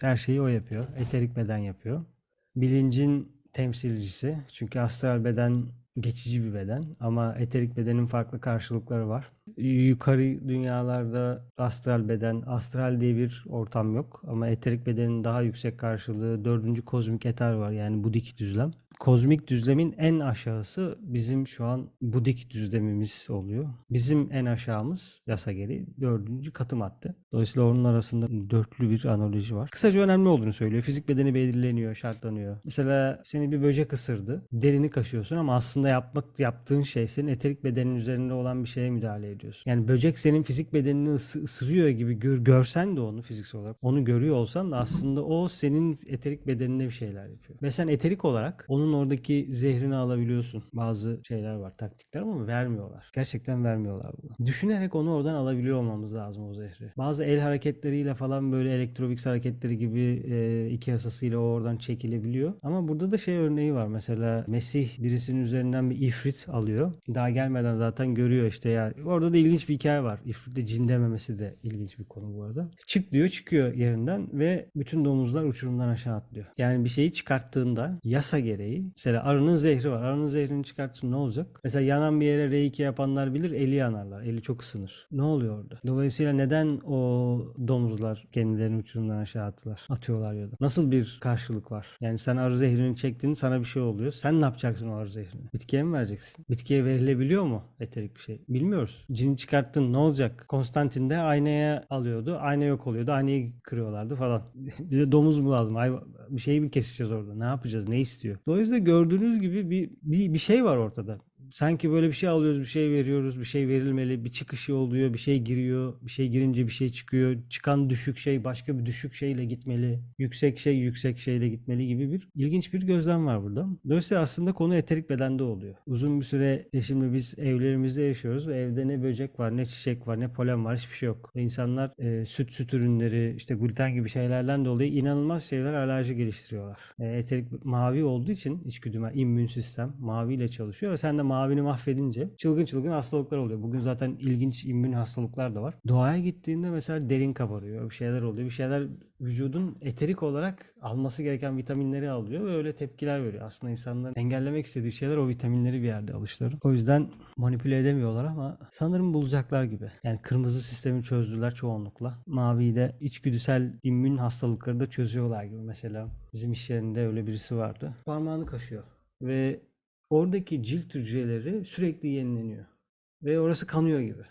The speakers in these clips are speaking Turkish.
Her şeyi o yapıyor. Eterik beden yapıyor. Bilincin temsilcisi. Çünkü astral beden geçici bir beden ama eterik bedenin farklı karşılıkları var. Yukarı dünyalarda astral beden, astral diye bir ortam yok ama eterik bedenin daha yüksek karşılığı dördüncü kozmik eter var yani budik düzlem. Kozmik düzlemin en aşağısı bizim şu an budik düzlemimiz oluyor. Bizim en aşağımız yasa geri dördüncü katı madde. Dolayısıyla onun arasında dörtlü bir analoji var. Kısaca önemli olduğunu söylüyor. Fizik bedeni belirleniyor, şartlanıyor. Mesela seni bir böcek ısırdı. Derini kaşıyorsun ama aslında yapmak yaptığın şey senin eterik bedenin üzerinde olan bir şeye müdahale ediyorsun. Yani böcek senin fizik bedenini ısı- ısırıyor gibi gör- görsen de onu fiziksel olarak onu görüyor olsan da aslında o senin eterik bedenine bir şeyler yapıyor. Ve sen eterik olarak onun oradaki zehrini alabiliyorsun. Bazı şeyler var, taktikler ama vermiyorlar. Gerçekten vermiyorlar bunu. Düşünerek onu oradan alabiliyor olmamız lazım o zehri. Bazı el hareketleriyle falan böyle elektrobix hareketleri gibi e, iki yasasıyla oradan çekilebiliyor. Ama burada da şey örneği var. Mesela Mesih birisinin üzerinden bir ifrit alıyor. Daha gelmeden zaten görüyor işte ya. Orada da ilginç bir hikaye var. İfritte cin dememesi de ilginç bir konu bu arada. Çık diyor çıkıyor yerinden ve bütün domuzlar uçurumdan aşağı atlıyor. Yani bir şeyi çıkarttığında yasa gereği mesela arının zehri var. Arının zehrini çıkarttın ne olacak? Mesela yanan bir yere R2 yapanlar bilir eli yanarlar. Eli çok ısınır. Ne oluyor orada? Dolayısıyla neden o domuzlar kendilerini uçurumdan aşağı attılar? Atıyorlar ya da. Nasıl bir karşılık var? Yani sen arı zehrini çektin sana bir şey oluyor. Sen ne yapacaksın o arı zehrini? Bitkiye mi vereceksin? Bitkiye verilebiliyor mu eterik bir şey? Bilmiyoruz. Cini çıkarttın ne olacak? Konstantin de aynaya alıyordu. Ayna yok oluyordu. Aynayı kırıyorlardı falan. Bize domuz mu lazım? Ay, bir şey mi keseceğiz orada? Ne yapacağız? Ne istiyor? Dolayısıyla gördüğünüz gibi bir, bir, bir şey var ortada. Sanki böyle bir şey alıyoruz, bir şey veriyoruz, bir şey verilmeli, bir çıkışı oluyor, bir şey giriyor, bir şey girince bir şey çıkıyor. Çıkan düşük şey başka bir düşük şeyle gitmeli, yüksek şey yüksek şeyle gitmeli gibi bir ilginç bir gözlem var burada. Dolayısıyla aslında konu eterik bedende oluyor. Uzun bir süre e, şimdi biz evlerimizde yaşıyoruz ve evde ne böcek var, ne çiçek var, ne polen var, hiçbir şey yok. Ve insanlar e, süt süt ürünleri, işte gluten gibi şeylerden dolayı inanılmaz şeyler alerji geliştiriyorlar. E, eterik mavi olduğu için içgüdüme immün sistem maviyle çalışıyor ve sen de mavini mahvedince çılgın çılgın hastalıklar oluyor. Bugün zaten ilginç immün hastalıklar da var. Doğaya gittiğinde mesela derin kabarıyor, bir şeyler oluyor. Bir şeyler vücudun eterik olarak alması gereken vitaminleri alıyor ve öyle tepkiler veriyor. Aslında insanların engellemek istediği şeyler o vitaminleri bir yerde alışları. O yüzden manipüle edemiyorlar ama sanırım bulacaklar gibi. Yani kırmızı sistemi çözdüler çoğunlukla. Maviyi de içgüdüsel immün hastalıkları da çözüyorlar gibi. Mesela bizim iş yerinde öyle birisi vardı. Parmağını kaşıyor ve oradaki cilt hücreleri sürekli yenileniyor. Ve orası kanıyor gibi.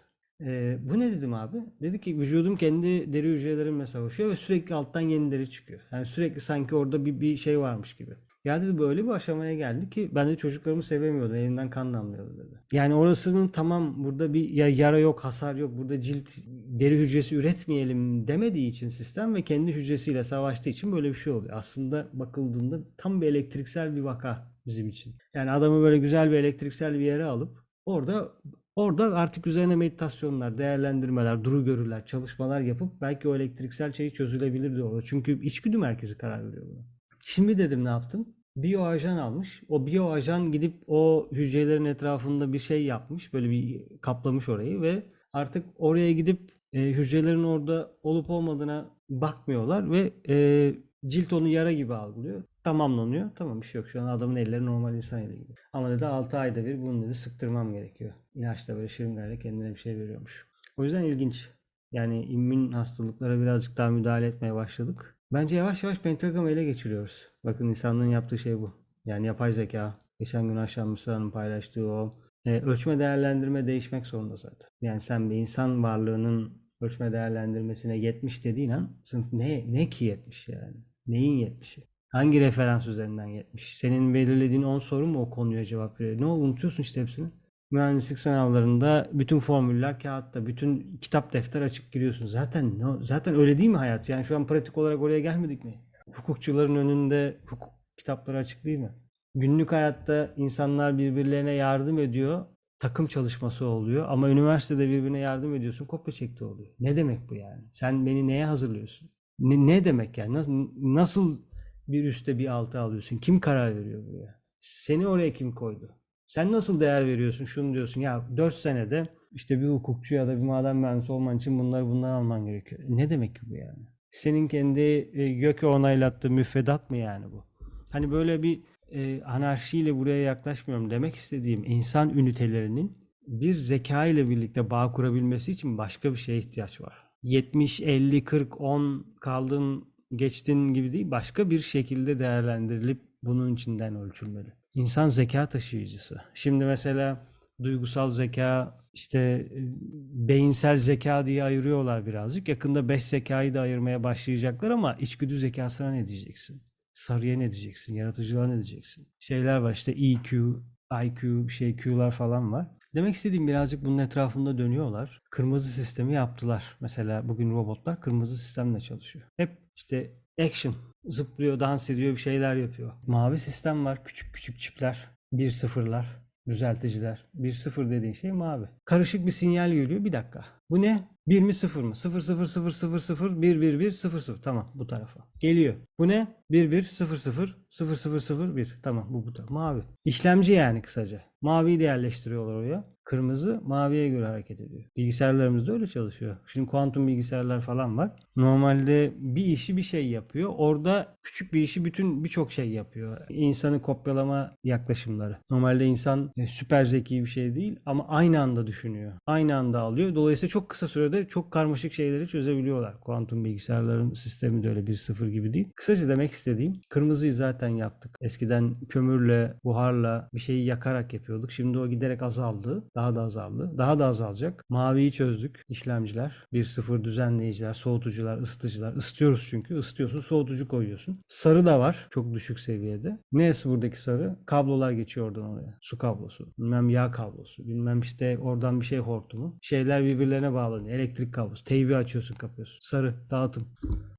Ee, bu ne dedim abi? Dedi ki vücudum kendi deri hücrelerimle savaşıyor ve sürekli alttan yeni deri çıkıyor. Yani sürekli sanki orada bir, bir şey varmış gibi. Ya dedi böyle bir aşamaya geldi ki ben de çocuklarımı sevemiyordum. Elimden kan damlıyordu dedi. Yani orasının tamam burada bir ya yara yok, hasar yok. Burada cilt deri hücresi üretmeyelim demediği için sistem ve kendi hücresiyle savaştığı için böyle bir şey oluyor. Aslında bakıldığında tam bir elektriksel bir vaka bizim için. Yani adamı böyle güzel bir elektriksel bir yere alıp orada Orada artık üzerine meditasyonlar, değerlendirmeler, duru görüler, çalışmalar yapıp belki o elektriksel şeyi çözülebilirdi orada. Çünkü içgüdü merkezi karar veriyor buna. Şimdi dedim ne yaptım? Biyoajan almış. O biyoajan gidip o hücrelerin etrafında bir şey yapmış. Böyle bir kaplamış orayı ve artık oraya gidip e, hücrelerin orada olup olmadığına bakmıyorlar ve e, cilt onu yara gibi algılıyor. Tamamlanıyor. Tamam bir şey yok. Şu an adamın elleri normal insan eli gibi. Ama dedi 6 ayda bir bunu dedi sıktırmam gerekiyor. İlaçla böyle şırıngayla kendine bir şey veriyormuş. O yüzden ilginç. Yani immün hastalıklara birazcık daha müdahale etmeye başladık. Bence yavaş yavaş pentagramı ele geçiriyoruz. Bakın insanlığın yaptığı şey bu. Yani yapay zeka. Geçen gün Aşan Mısır'ın paylaştığı o e, ölçme değerlendirme değişmek zorunda zaten. Yani sen bir insan varlığının ölçme değerlendirmesine 70 dediğin an ne, ne ki 70 yani? Neyin 70'i? Hangi referans üzerinden 70? Senin belirlediğin 10 soru mu o konuya cevap veriyor? Ne oldu unutuyorsun işte hepsini. Mühendislik sınavlarında bütün formüller kağıtta, bütün kitap defter açıp giriyorsun. Zaten zaten öyle değil mi hayat? Yani şu an pratik olarak oraya gelmedik mi? Hukukçuların önünde hukuk kitapları açık değil mi? Günlük hayatta insanlar birbirlerine yardım ediyor. Takım çalışması oluyor ama üniversitede birbirine yardım ediyorsun. Kopya çekti oluyor. Ne demek bu yani? Sen beni neye hazırlıyorsun? Ne, ne demek yani? Nasıl, nasıl bir üste bir alta alıyorsun? Kim karar veriyor buraya? Seni oraya kim koydu? Sen nasıl değer veriyorsun? Şunu diyorsun ya 4 senede işte bir hukukçu ya da bir maden mühendisi olman için bunları bundan alman gerekiyor. Ne demek ki bu yani? Senin kendi e, YÖK'e onaylattığı müfredat mı yani bu? Hani böyle bir e, anarşiyle buraya yaklaşmıyorum. Demek istediğim insan ünitelerinin bir zeka ile birlikte bağ kurabilmesi için başka bir şeye ihtiyaç var. 70, 50, 40, 10 kaldın, geçtin gibi değil. Başka bir şekilde değerlendirilip bunun içinden ölçülmeli. İnsan zeka taşıyıcısı. Şimdi mesela duygusal zeka, işte e, beyinsel zeka diye ayırıyorlar birazcık. Yakında 5 zekayı da ayırmaya başlayacaklar ama içgüdü zekasına ne diyeceksin? Sarıya ne diyeceksin? Yaratıcılığa ne diyeceksin? Şeyler var işte EQ, IQ, şey Q'lar falan var. Demek istediğim birazcık bunun etrafında dönüyorlar. Kırmızı sistemi yaptılar. Mesela bugün robotlar kırmızı sistemle çalışıyor. Hep işte action, zıplıyor, dans ediyor, bir şeyler yapıyor. Mavi sistem var, küçük küçük çipler, bir sıfırlar, düzelticiler. Bir sıfır dediğin şey mavi. Karışık bir sinyal geliyor. Bir dakika. Bu ne? 1 mi 0 mı? 0 0 0 0 0 1 1 1 0 0. Tamam bu tarafa. Geliyor. Bu ne? 1 1 0 0 0 0 0 1. Tamam bu bu tarafa. Mavi. İşlemci yani kısaca. Maviyi de yerleştiriyorlar oraya. Kırmızı maviye göre hareket ediyor. Bilgisayarlarımız da öyle çalışıyor. Şimdi kuantum bilgisayarlar falan var. Normalde bir işi bir şey yapıyor. Orada küçük bir işi bütün birçok şey yapıyor. İnsanı kopyalama yaklaşımları. Normalde insan e, süper zeki bir şey değil ama aynı anda düşünüyor. Aynı anda alıyor. Dolayısıyla çok kısa sürede çok karmaşık şeyleri çözebiliyorlar. Kuantum bilgisayarların sistemi de öyle bir sıfır gibi değil. Kısaca demek istediğim kırmızıyı zaten yaptık. Eskiden kömürle, buharla bir şeyi yakarak yapıyorduk. Şimdi o giderek azaldı. Daha da azaldı. Daha da azalacak. Maviyi çözdük. İşlemciler, 1-0 düzenleyiciler, soğutucular, ısıtıcılar. Isıtıyoruz çünkü. Isıtıyorsun, soğutucu koyuyorsun. Sarı da var çok düşük seviyede. Neyse buradaki sarı? Kablolar geçiyor oradan oraya. Su kablosu, bilmem yağ kablosu, bilmem işte oradan bir şey hortumu. Şeyler birbirlerine bağlanıyor. Elektrik kablosu. TV açıyorsun, kapıyorsun. Sarı, dağıtım.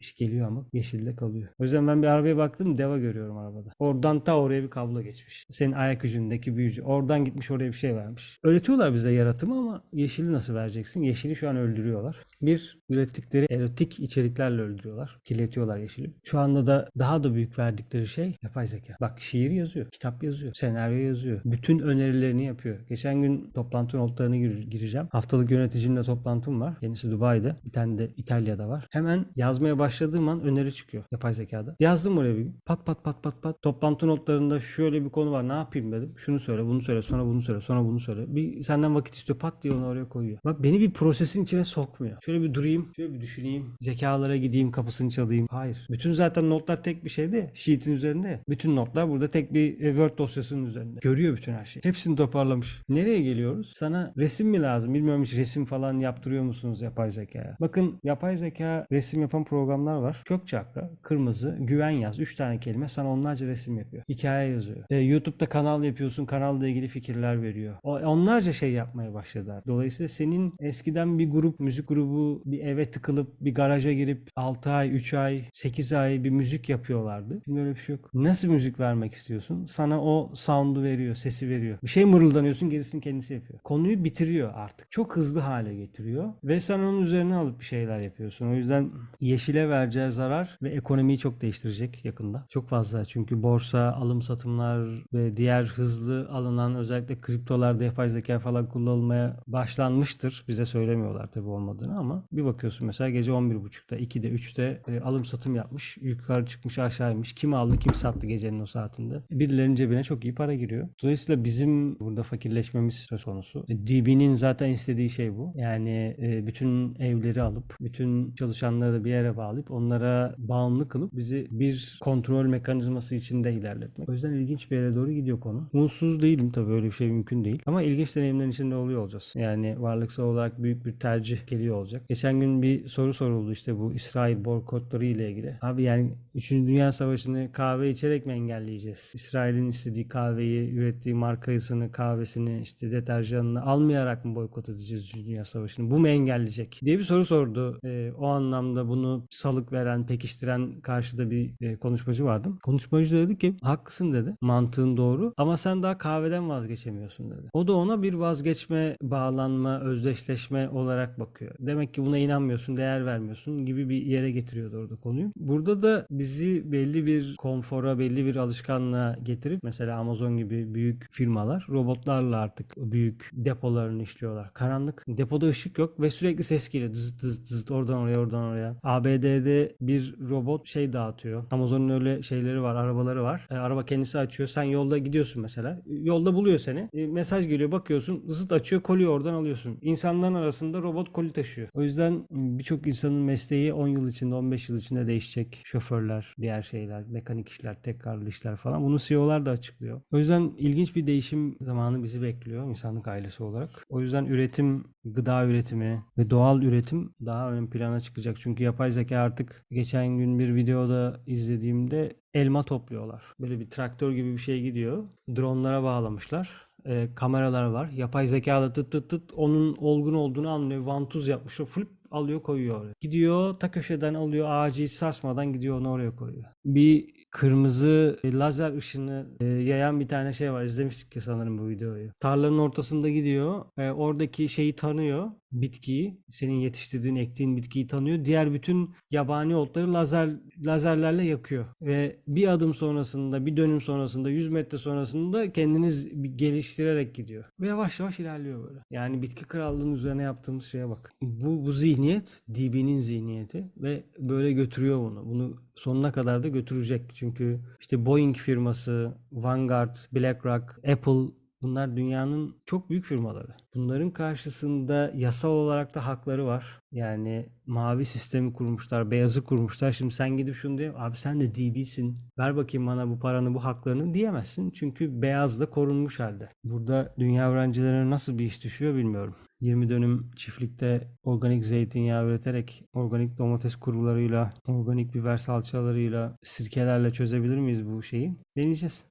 İş geliyor ama yeşilde kalıyor. O yüzden ben bir arabaya baktım deva görüyorum arabada. Oradan ta oraya bir kablo geçmiş. Senin ayak ucundaki büyücü. Oradan gitmiş oraya bir şey vermiş. Öğretiyorlar bize yaratımı ama yeşili nasıl vereceksin? Yeşili şu an öldürüyorlar. Bir, ürettikleri erotik içeriklerle öldürüyorlar. Kirletiyorlar yeşili. Şu anda da daha da büyük verdikleri şey yapay zeka. Bak şiir yazıyor, kitap yazıyor, senaryo yazıyor. Bütün önerilerini yapıyor. Geçen gün toplantı notlarına gir- gireceğim. Haftalık yöneticimle toplantım var. Kendisi Dubai'de. Bir tane de İtalya'da var. Hemen yazmaya başladığım an öneri çıkıyor yapay zekada. Yazdım oraya bir gün. Pat pat pat pat pat. Toplantı notlarında şöyle bir konu var. Ne yapayım dedim. Şunu söyle, bunu söyle, sonra bunu söyle, sonra bunu söyle. Bir senden vakit istiyor. Pat diye onu oraya koyuyor. Bak beni bir prosesin içine sokmuyor. Şöyle bir durayım, şöyle bir düşüneyim. Zekalara gideyim, kapısını çalayım. Hayır. Bütün zaten notlar tek bir şeyde. Sheet'in üzerinde. Bütün notlar burada tek bir e, Word dosyasının üzerinde. Görüyor bütün her şeyi. Hepsini toparlamış. Nereye geliyoruz? Sana resim mi lazım? Bilmiyorum hiç resim falan yaptırıyor musunuz yapay zekaya? Bakın yapay zeka resim yapan programlar var. Gökçakra, kırmızı, güven yaz. Üç tane kelime sana onlarca resim yapıyor. Hikaye yazıyor. E, YouTube'da kanal yapıyorsun. Kanalla ilgili fikirler veriyor. O, onlarca şey yapmaya başladılar. Dolayısıyla senin eskiden bir grup, müzik grubu bir eve tıkılıp bir garaja girip 6 ay, 3 ay, 8 ay bir müzik yapıyorlardı. Şimdi öyle bir şey yok. Nasıl müzik vermek istiyorsun? Sana o sound'u veriyor, sesi veriyor. Bir şey mırıldanıyorsun gerisini kendisi yapıyor. Konuyu bitiriyor artık. Çok hızlı hale getiriyor ve sen onun üzerine alıp bir şeyler yapıyorsun. O yüzden yeşile vereceği zarar ve ekonomiyi çok değiştirecek yakında. Çok fazla çünkü borsa, alım satımlar ve diğer hızlı alınan özellikle kriptolarda yapay zeka falan kullanılmaya başlanmıştır. Bize söylemiyorlar tabii olmadığını ama bir bakıyorsun mesela gece 11.30'da, 2'de, 3'te e, alım satım yapmış. Yukarı çıkmış aşağı inmiş. Kim aldı kim sattı gecenin o saatinde. Birilerinin cebine çok iyi para giriyor. Dolayısıyla bizim burada fakirleşmemiz söz konusu. E, DB'nin zaten istediği şey bu. Yani e, bütün evleri alıp, bütün çalışanları da bir yere bağlayıp onlara bağımlı kılıp bizi bir kontrol mekanizması içinde ilerletmek. O yüzden ilginç bir yere doğru gidiyor konu. Umutsuz değilim tabii öyle bir şey mümkün değil. Ama ilginç deneyimlerin içinde oluyor olacağız. Yani varlıksal olarak büyük bir tercih geliyor olacak. Geçen gün bir soru soruldu işte bu İsrail boykotları ile ilgili. Abi yani 3. Dünya Savaşı'nı kahve içerek mi engelleyeceğiz? İsrail'in istediği kahveyi, ürettiği markasını, kahvesini, işte deterjanını almayarak mı boykot edeceğiz 3. Dünya Savaşı'nı? Bu mu engelleyecek? diye bir soru sordu. Ee, o anlamda bunu salık veren, pekiştiren karşıda bir e, konuşmacı vardı. Konuşmacı dedi ki haklısın dedi. Mantığın doğru ama sen daha kahveden vazgeçemiyorsun dedi. O da ona bir vazgeçme, bağlanma, özdeşleşme olarak bakıyor. Demek ki buna inanmıyorsun, değer vermiyorsun gibi bir yere getiriyordu orada konuyu. Burada da bizi belli bir konfora, belli bir alışkanlığa getirip mesela Amazon gibi büyük firmalar robotlarla artık büyük depolarını işliyorlar. Karanlık. Depoda ışık yok ve sürekli ses geliyor. Dız dız dız oradan oraya oradan oraya. ABD'de bir robot şey dağıtıyor. Amazon'un öyle şeyleri var, arabaları var. E, araba kendisi açıyor. Sen yolda gidiyorsun mesela. Yolda buluyor seni. E, mesaj geliyor bakıyorsun. Zıt açıyor koliyi oradan alıyorsun. İnsanların arasında robot koli taşıyor. O yüzden birçok insanın mesleği 10 yıl içinde 15 yıl içinde değişecek. Şoförler, diğer şeyler, mekanik işler, tekrarlı işler falan. Bunu CEO'lar da açıklıyor. O yüzden ilginç bir değişim zamanı bizi bekliyor insanlık ailesi olarak. O yüzden üretim, gıda üretimi ve doğal üretim daha ön plana çıkacak. Çünkü yapay zeka artık geçen gün bir videoda izlediğimde elma topluyorlar. Böyle bir traktör gibi bir şey gidiyor. Dronlara bağlamışlar. Ee, kameralar var. Yapay zekalı tıt tıt tıt onun olgun olduğunu anlıyor. Vantuz yapmışlar. Flip alıyor koyuyor oraya. Gidiyor ta köşeden alıyor ağacı hiç sarsmadan gidiyor onu oraya koyuyor. Bir kırmızı e, lazer ışını e, yayan bir tane şey var. İzlemiştik ya sanırım bu videoyu. Tarlanın ortasında gidiyor. e, oradaki şeyi tanıyor. Bitkiyi, senin yetiştirdiğin, ektiğin bitkiyi tanıyor. Diğer bütün yabani otları lazer lazerlerle yakıyor. Ve bir adım sonrasında, bir dönüm sonrasında, 100 metre sonrasında kendiniz geliştirerek gidiyor. Ve yavaş yavaş ilerliyor böyle. Yani bitki krallığının üzerine yaptığımız şeye bak. Bu, bu zihniyet DB'nin zihniyeti ve böyle götürüyor bunu. Bunu sonuna kadar da götürecek. Çünkü işte Boeing firması, Vanguard, BlackRock, Apple Bunlar dünyanın çok büyük firmaları. Bunların karşısında yasal olarak da hakları var. Yani mavi sistemi kurmuşlar, beyazı kurmuşlar. Şimdi sen gidip şunu diyor, abi sen de DB'sin. Ver bakayım bana bu paranı, bu haklarını diyemezsin. Çünkü beyaz da korunmuş halde. Burada dünya öğrencilerine nasıl bir iş düşüyor bilmiyorum. 20 dönüm çiftlikte organik zeytinyağı üreterek organik domates kurularıyla, organik biber salçalarıyla, sirkelerle çözebilir miyiz bu şeyi? Deneyeceğiz.